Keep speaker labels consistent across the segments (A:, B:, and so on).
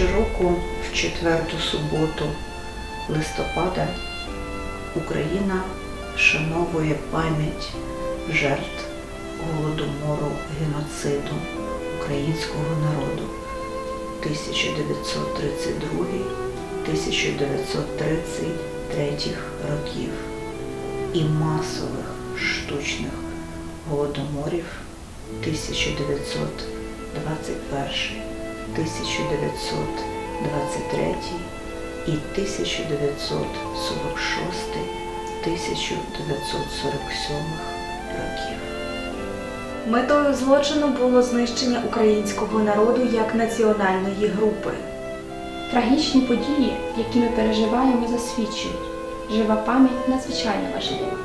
A: Щороку в четверту суботу листопада Україна вшановує пам'ять жертв голодомору геноциду українського народу. 1932-1933 років. І масових штучних голодоморів 1921, 1923 і 1946, 1947 років.
B: Метою злочину було знищення українського народу як національної групи.
C: Трагічні події, які ми переживаємо, засвідчують. Жива пам'ять надзвичайно важлива.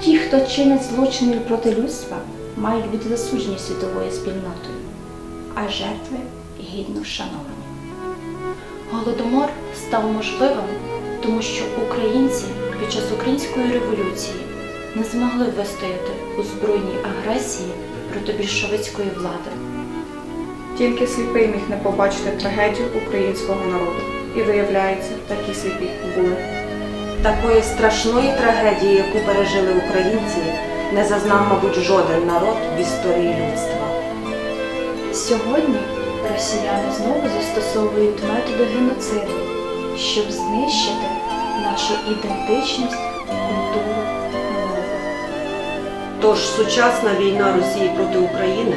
C: Ті, хто чинить злочини проти людства, мають бути засуджені світовою спільнотою, а жертви гідно вшановані. Голодомор став можливим, тому що українці під час української революції не змогли вистояти у збройній агресії проти більшовицької влади.
B: Тільки сліпий міг не побачити трагедію українського народу. І виявляється, такі сліпі були.
D: Такої страшної трагедії, яку пережили українці, не зазнав, мабуть, жоден народ в історії людства.
C: Сьогодні росіяни знову застосовують методи геноциду, щоб знищити нашу ідентичність, культуру, мову.
D: Тож сучасна війна Росії проти України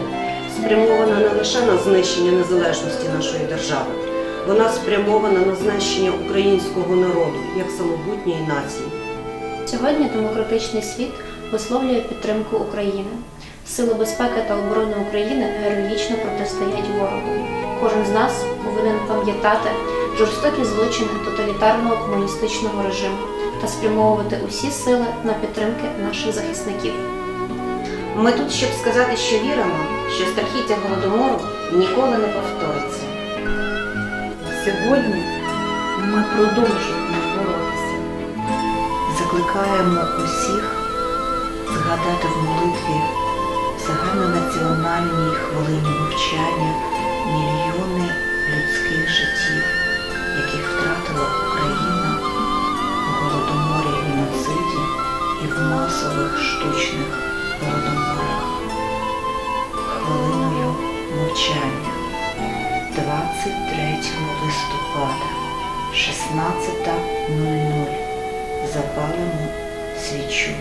D: спрямована не лише на знищення незалежності нашої держави, вона спрямована на знищення українського народу як самобутньої нації.
C: Сьогодні демократичний світ висловлює підтримку України. Сили безпеки та оборони України героїчно протистоять ворогу. Кожен з нас повинен пам'ятати жорстокі злочини тоталітарного комуністичного режиму та спрямовувати усі сили на підтримки наших захисників.
D: Ми тут, щоб сказати, що віримо, що страхіття голодомору ніколи не повториться.
A: Сьогодні ми продовжуємо боротися. Закликаємо усіх згадати в молитві загальнонаціональній хвилині мовчання мільйони людських життів, яких втратила Україна у голодоморі геноциді і в масових штучних голодоморах. Хвилиною мовчання. 23 листопада, 16.00 запалимо свічу